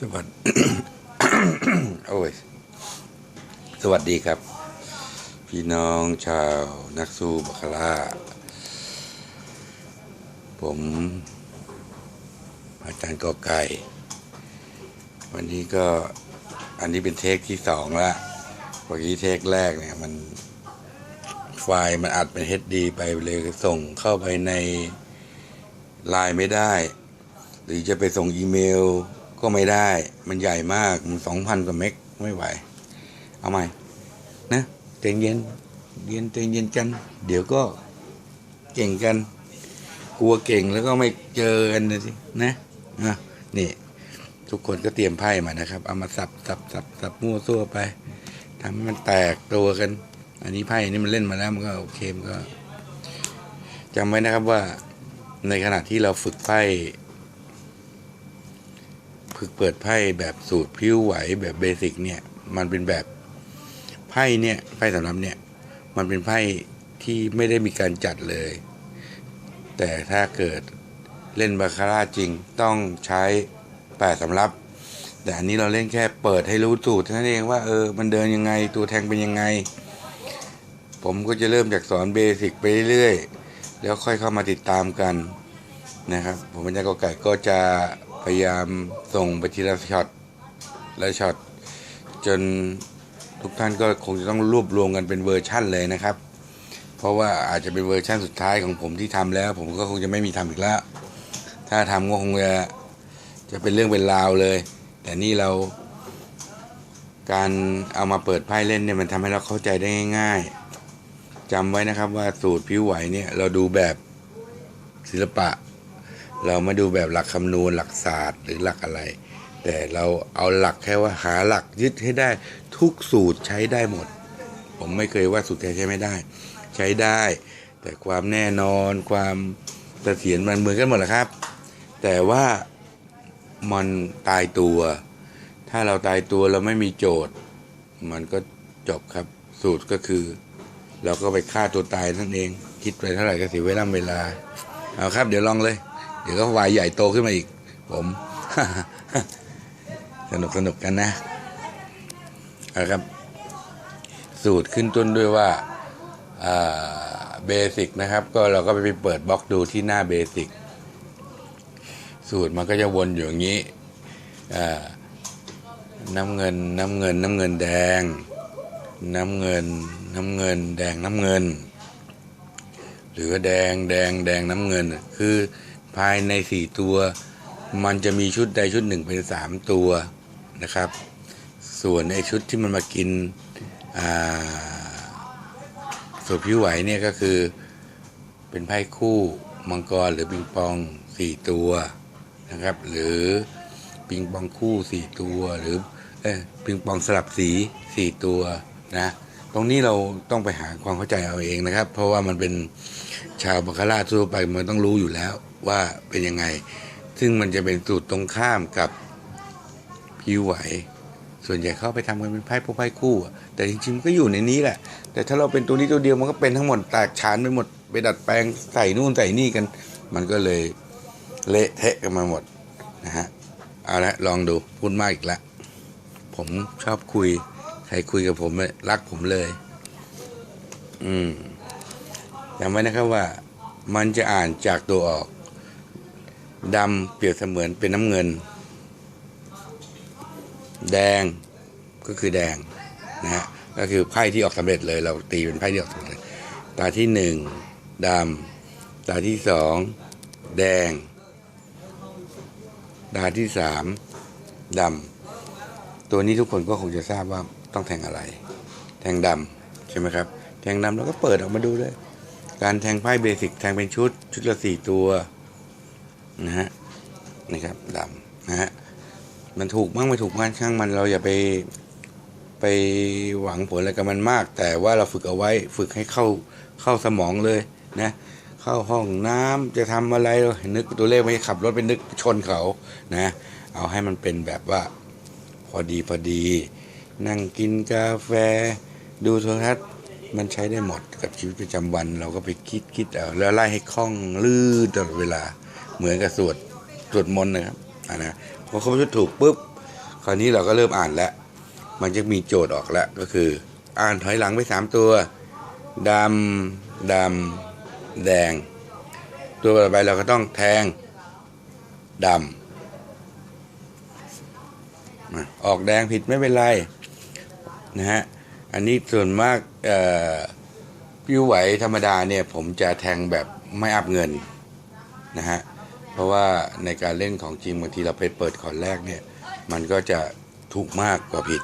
สวัสดีโอ้ย สวัสดีครับ พี่น้องชาวนักสู้บัคคาร่าผม อาจารย์กอไก่ วันนี้ก็อันนี้เป็นเทคที่สองละเมื่อกี้เทคแรกเนี่ยมัน ไฟล์มันอัดเป็น HD ไปเลยส่งเข้าไปในไลน์ไม่ได้ หรือจะไปส่งอีเมล ก็ไม่ได้ มันใหญ่มาก มันสองพันกว่าเมกไม่ไหว เอาใหม่ นะใจเย็นเย็นใจเย็นกัน เดี๋ยวก็เก่งกัน กลัวเก่งแล้วก็ไม่เจอกันนะสินะอะนี่ ทุกคนก็เตรียมไพ่มานะครับ เอามาสับสับสับสับมั่วซั่วไปทำให้มันแตกตัวกัน อันนี้ไพ่นี่มันเล่นมาแล้วมันก็โอเคมันก็จำไว้นะครับว่าในขณะที่เราฝึกไพ่ ฝึกเปิดไพ่แบบสูตรพิ้วไหวแบบเบสิกเนี่ย มันเป็นแบบไพ่เนี่ยไพ่สำรับเนี่ย มันเป็นไพ่ที่ไม่ได้มีการจัดเลย แต่ถ้าเกิดเล่นบาคาร่าจริงต้องใช้แปดสำรับ แต่อันนี้เราเล่นแค่เปิดให้รู้สูตรเท่านั้นเองว่าเออมันเดินยังไงตัวแทงเป็นยังไง ผมก็จะเริ่มจากสอนเบสิกไปเรื่อยๆแล้วค่อยเข้ามาติดตามกันนะครับ ผมเป็นยากอไก่ก็จะ พยายามส่งไปทีละช็อตและช็อตจนทุกท่านก็คงจะต้องรวบรวมกันเป็นเวอร์ชั่นเลยนะครับ เพราะว่าอาจจะเป็นเวอร์ชั่นสุดท้ายของผมที่ทำแล้ว ผมก็คงจะไม่มีทำอีกแล้ว ถ้าทำก็คงจะจะเป็นเรื่องเป็นราวเลย แต่นี่เรา การเอามาเปิดไพ่เล่นเนี่ยมันทำให้เราเข้าใจได้ง่าย ๆจำไว้นะครับว่าสูตรผิวไหวเนี่ยเราดูแบบศิลปะ เรามาดูแบบหลักคำนวณหลักศาสตร์หรือหลักอะไร แต่เราเอาหลักแค่ว่าหาหลักยึดให้ได้ทุกสูตรใช้ได้หมด ผมไม่เคยว่าสูตรใดใช้ไม่ได้ ใช้ได้ แต่ความแน่นอนความเสถียรมันเหมือนกันหมดแหละครับ แต่ว่ามันตายตัว ถ้าเราตายตัวเราไม่มีโจทย์ มันก็จบครับสูตรก็คือ เราก็ไปฆ่าตัวตายนั่นเอง คิดไปเท่าไหร่ก็เสียเวลาเวลา เอาครับ เดี๋ยวลองเลย เดี๋ยวก็วายใหญ่โตขึ้นมาอีก ผมสนุกสนุกกันนะเอาครับ สูตรขึ้นต้นด้วยว่าเบสิกนะครับ ก็เราก็ไปเปิดบล็อกดูที่หน้าเบสิกสูตรมันก็จะวนอยู่อย่างนี้น้ำเงินน้ำเงินน้ำเงินแดง น้ำเงินน้ำเงิน แดงน้ำเงิน หรือแดงแดงแดงน้ำเงิน คือ ภายในสี่ตัว มันจะมีชุดใดชุดหนึ่งเป็นสามตัวนะครับ ส่วนไอชุดที่มันมากินอ่าสูตรผิวไหวเนี่ยก็คือเป็นไพ่คู่มังกรหรือปิงปองสี่ตัวนะครับ หรือปิงปองคู่สี่ตัวหรือเอปิงปองสลับสีสี่ตัวนะตรงนี้เราต้องไปหาความเข้าใจเอาเองนะครับ เพราะว่ามันเป็นชาวบัคคาร่าทั่วไปมันต้องรู้อยู่แล้ว ว่าเป็นยังไง ซึ่งมันจะเป็นสูตรตรงข้ามกับผิวไหว ส่วนใหญ่เข้าไปทำกันเป็นไพ่พวกไพ่คู่แต่จริงๆมันก็อยู่ในนี้แหละ แต่ถ้าเราเป็นตัวนี้ตัวเดียวมันก็เป็นทั้งหมดแตกฉานไปหมดไปดัดแปลงใส่นู่นใส่นี่กัน มันก็เลยเละเทะกันมาหมดนะฮะเอาละลองดูพูดมากอีกแล้วผมชอบคุย ใครคุยกับผมเนี่ยรักผมเลย อืมจำไว้นะครับว่า มันจะอ่านจากตัวออก ดำเปรียบเสมือนเป็นน้ำเงิน แดงก็คือแดงนะฮะก็คือไพ่ที่ออกสำเร็จเลย เราตีเป็นไพ่ที่ออกสำเร็จ ตาที่หนึ่งดำตาที่สองแดง ตาที่สามดำตัวนี้ทุกคนก็คงจะทราบว่าต้องแทงอะไร แทงดำใช่ไหมครับ แทงดำเราก็เปิดออกมาดูเลย การแทงไพ่เบสิกแทงเป็นชุดชุดละสี่ตัว นะฮะนี่ครับดำนะฮะมันถูกบ้างไม่ถูกบ้างช่างมันเราอย่าไปไปหวังผลอะไรกับมันมาก แต่ว่าเราฝึกเอาไว้ฝึกให้เข้าเข้าสมองเลยนะเข้าห้องน้ำจะทำอะไรเรานึกตัวเลขไม่ขับรถไปนึกชนเขานะเอาให้มันเป็นแบบว่าพอดีพอดี นั่งกินกาแฟ ดูโทรทัศน์มันใช้ได้หมดกับชีวิตประจำวัน เราก็ไปคิดคิดเอาแล้วไล่ให้คล่องลื่นตลอดเวลา เหมือนกับสวดสวดมนต์นะครับอ่านะพอเขาพูดถูกปุ๊บคราวนี้เราก็เริ่มอ่านแล้ว มันจะมีโจทย์ออกแล้วก็คือ อ่านถอยหลังไปสามตัวดำดำแดง ตัวต่อไปเราก็ต้องแทงดำออกแดงผิดไม่เป็นไรนะฮะอันนี้ส่วนมากพิ้วไหวธรรมดาเนี่ย ผมจะแทงแบบไม่อัพเงินนะฮะ เพราะว่าในการเล่นของจริงบางทีเราไปเปิดขอนแรกเนี่ย มันก็จะถูกมากกว่าผิด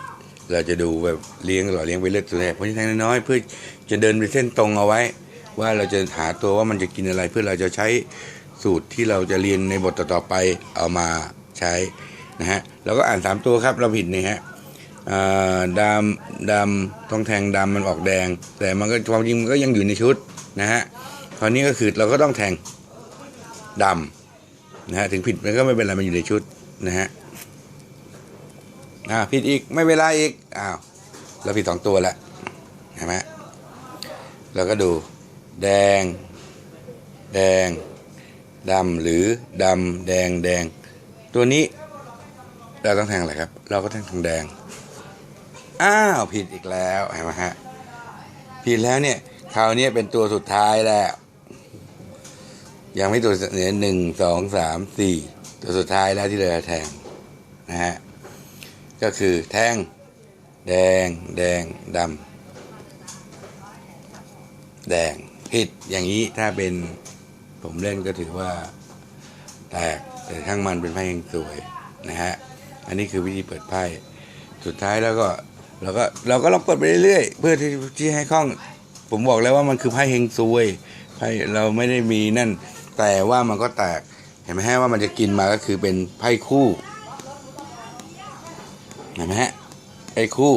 เราจะดูแบบเลี้ยงหล่อเลี้ยงไปเรื่อยตัวแรกเพราะฉะนั้นน้อยเพื่อจะเดินไปเส้นตรงเอาไว้ ว่าเราจะหาตัวว่ามันจะกินอะไรเพื่อเราจะใช้สูตรที่เราจะเรียนในบทต่อไปเอามาใช้นะฮะเราก็อ่านสามตัวครับเราผิดนี่ฮะอ่าดำดำต้องแทงดำมันออกแดง แต่มันก็ความจริงมันก็ยังอยู่ในชุดนะฮะคราวนี้ก็คือเราก็ต้องแทงดำ นะฮะถึงผิดมันก็ไม่เป็นไรมันอยู่ในชุดนะฮะอ่าผิดอีกไม่เป็นไรอีกอ้าวเราผิดสองตัวแล้วเห็นไหมเราก็ดู แดง แดงดำหรือดำแดงแดง ตัวนี้ เราต้องแทงอะไรครับ เราก็แทงทองแดง อ้าวผิดอีกแล้วเห็นไหมฮะผิดแล้วเนี่ยคราวนี้เป็นตัวสุดท้ายแล้ว ยังไม่ตัวเนี่ยหนึ่งสองสามสี่ตัวสุดท้ายแล้วที่เราจะแทงนะฮะก็คือแทง แดง แดงดำแดงผิดอย่างนี้ถ้าเป็นผมเล่นก็ถือว่า แตกแต่ทั้งมันเป็นไพ่ยังสวยนะฮะอันนี้คือวิธีเปิดไพ่สุดท้ายแล้วก็เราก็เราก็ลองเปิดไปเรื่อยๆ เพื่อที่ที่ให้คล่อง ผมบอกแล้วว่ามันคือไพ่เฮงซวยไพ่เราไม่ได้มีนั่น แต่ว่ามันก็แตก เห็นไหมฮะว่ามันจะกินมาก็คือเป็นไพ่คู่ เห็นไหมฮะไอ้คู่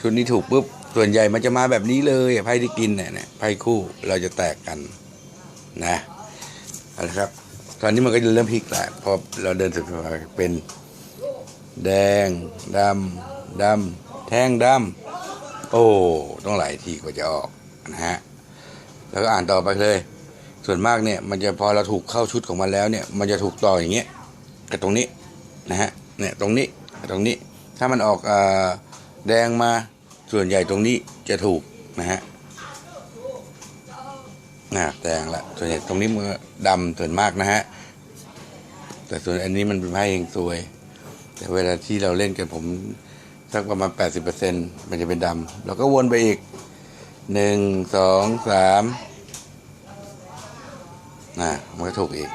ชุดนี้ถูกปุ๊บ ส่วนใหญ่มันจะมาแบบนี้เลยไพ่ที่กินเนี่ยเนี่ยไพ่คู่เราจะแตกกันนะเอาละครับ ตอนนี้มันก็จะเริ่มพลิกแหละพอเราเดินสุดไปเป็น แดงดำดำแท่งดำโอ้ ต้องหลายทีกว่าจะออกนะฮะ แล้วก็อ่านต่อไปเลย ส่วนมากเนี่ยมันจะพอเราถูกเข้าชุดของมันแล้วเนี่ยมันจะถูกต่ออย่างเงี้ยกับตรงนี้นะฮะเนี่ยตรงนี้ตรงนี้ถ้ามันออกอแดงมาส่วนใหญ่ตรงนี้จะถูกนะฮะน่ะแดงละส่วนใหญ่ตรงนี้มันดำส่วนมากนะฮะแต่ส่วนอันนี้มันเป็นไพ่เองซวย แต่เวลาที่เราเล่นกันผมสักประมาณ 80%มันจะเป็นดำเราก็วนไปอีกหนึ่งสองสาม ก็ถูกอีก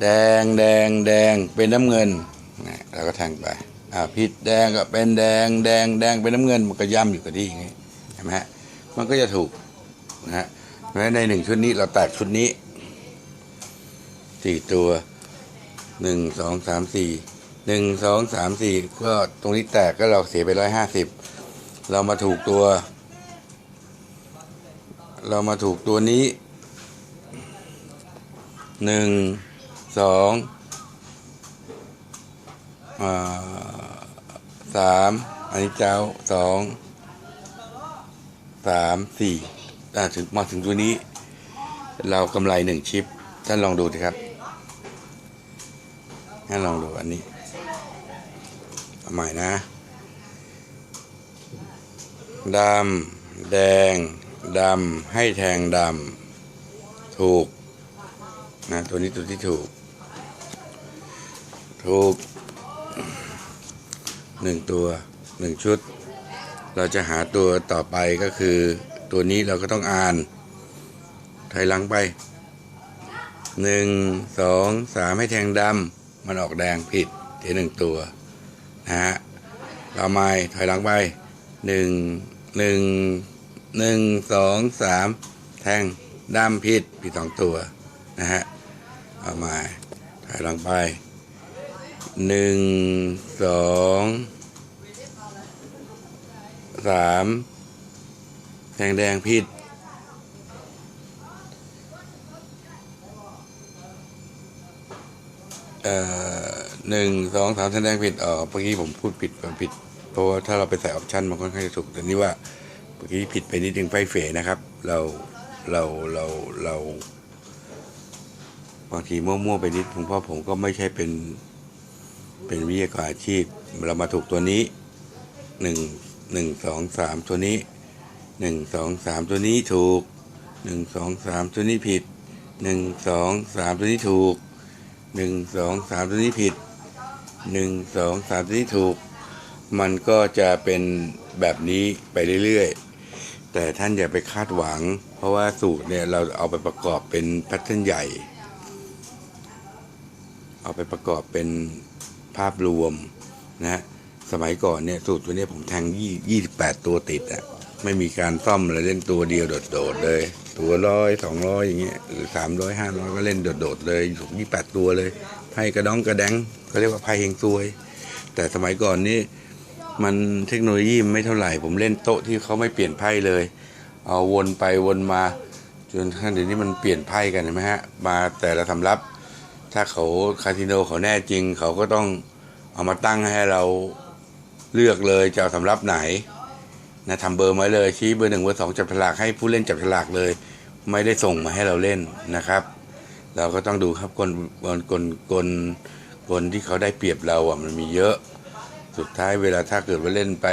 แดงแดงแดงเป็นน้ำเงินนะเราก็แทงไปอ่าผิดแดงก็เป็นแดงแดงแดงเป็นน้ำเงิน มันก็ย่ำอยู่กับที่อย่างงี้เห็นไหมฮะมันก็จะถูกนะฮะเพราะในหนึ่งชุดนี้เราแตกชุดนี้สี่ตัวหนึ่งสองสามสี่หนึ่งสองสามสี่ก็ตรงนี้แตกก็เราเสียไปร้อยห้าสิบเรามาถูกตัว เรามาถูกตัวนี้ หนึ่งสองอสามอันนี้เจ้าสองสามสี่อ่าถึงมาถึงตัวนี้ เรากำไรหนึ่งชิป ท่านลองดูสิครับท่านลองดูอันนี้เอาใหม่นะดำแดงดำให้แทงดำถูก นะตัวนี้ตัวที่ถูก ถูกหนึ่งตัวหนึ่งชุด เราจะหาตัวต่อไปก็คือตัวนี้เราก็ต้องอ่านถอยหลังไปหนึ่งสองสามให้แทงดำมันออกแดงผิดเทีหนึ่งตัวนะฮะเราไม่ถอยหลังไปหนึ่งหนึ่งหนึ่งสองสามแทงดำผิดผิดสองตัวนะฮะ เอามาถอยหลังไปหนึ่งสองสามแดงแดงผิดเอ่อหนึ่งสองสามแสดงผิดอ๋อเมื่อกี้ผมพูดผิดผมผิด เพราะว่าถ้าเราไปใส่ออปชันมันค่อนข้างจะถูกแต่นี่ว่าเมื่อกี้ผิดไปนิดนึงไฟเฟนะครับ เราเราเราเรา บางทีมั่วๆไปนิดผมเพราผมก็ไม่ใช่เป็นเป็นเป็นวิทยากรอาชีพ เรามาถูกตัวนี้หนึ่งหนึ่งสองสามตัวนี้หนึ่งสองสามตัวนี้ถูกหนึ่งสองสามตัวนี้ผิดหนึ่งสองสามตัวนี้ถูกหนึ่งสองสามตัวนี้ผิดหนึ่งสองสามตัวนี้ถูก มันก็จะเป็นแบบนี้ไปเรื่อยๆ แต่ท่านอย่าไปคาดหวัง เพราะว่าสูตรเนี่ยเราเอาไปประกอบเป็นแพทเทิร์นใหญ่ เอาไปประกอบเป็นภาพรวมนะสมัยก่อนเนี่ยสูตรตัวเนี้ยผมแทงยี่ยี่สิบแปดตัวติดอะไม่มีการซ่อมเลยเล่นตัวเดียวโดดๆเลย ตัวร้อยสองร้อยอย่างเงี้ยหรือสามร้อยห้าร้อยก็เล่นโดดๆเลยถูกยี่แปดตัวเลยไพ่กระดองกระแดงเขาเรียกว่าไพ่เฮงซวย แต่สมัยก่อนนี่มันเทคโนโลยีไม่เท่าไหร่ ผมเล่นโต๊ะที่เขาไม่เปลี่ยนไพ่เลย เอาวนไปวนมาจนขั้นเดี๋ยวนี้มันเปลี่ยนไพ่กันเห็นไหมฮะ มาแต่ละสำรับ ถ้าเขาคาสิโนเขาแน่จริง เขาก็ต้องเอามาตั้งให้เราเลือกเลยจะเอาสำรับไหนนะทำเบอร์มาเลยชี้เบอร์หนึ่งเบอร์สองจับฉลากให้ผู้เล่นจับฉลากเลย ไม่ได้ส่งมาให้เราเล่นนะครับ เราก็ต้องดูครับกลกลกลกลที่เขาได้เปรียบเราอะมันมีเยอะ สุดท้ายเวลาถ้าเกิดว่าเล่นไป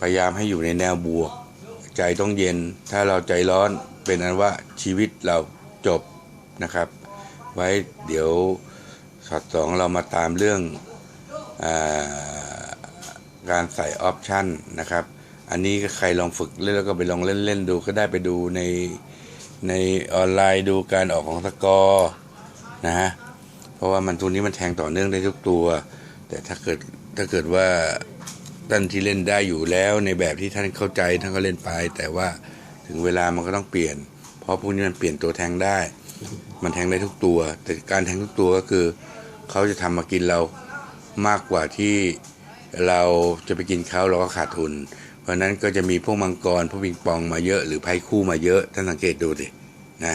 พยายามให้อยู่ในแนวบวก ใจต้องเย็น ถ้าเราใจร้อนเป็นอันว่าชีวิตเราจบนะครับ ไว้เดี๋ยวช็อตสองเรามาตามเรื่องอการใส่ออปชันนะครับ อันนี้ก็ใครลองฝึกเล่นแล้วก็ไปลองเล่นๆดูก็ได้ไปดูในในออนไลน์ดูการออกของสกอร์นะฮะเพราะว่ามันตัวนี้มันแทงต่อเนื่องได้ทุกตัว แต่ถ้าเกิดถ้าเกิดว่าท่านที่เล่นได้อยู่แล้วในแบบที่ท่านเข้าใจท่านก็เล่นไป แต่ว่าถึงเวลามันก็ต้องเปลี่ยน เพราะพวกนี้มันเปลี่ยนตัวแทงได้ มันแทงได้ทุกตัว แต่การแทงทุกตัวก็คือเขาจะทำมากินเรามากกว่าที่เราจะไปกินเขาเราก็ขาดทุน เพราะนั้นก็จะมีพวกมังกรพวกปิงปองมาเยอะ หรือไพ่คู่มาเยอะ ท่านสังเกตดูสินะ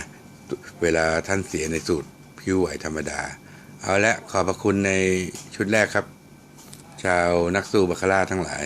เวลาท่านเสียในสูตรผิวไหวธรรมดา เอาละขอบพระคุณในชุดแรกครับ ชาวนักสู้บาคาร่าทั้งหลาย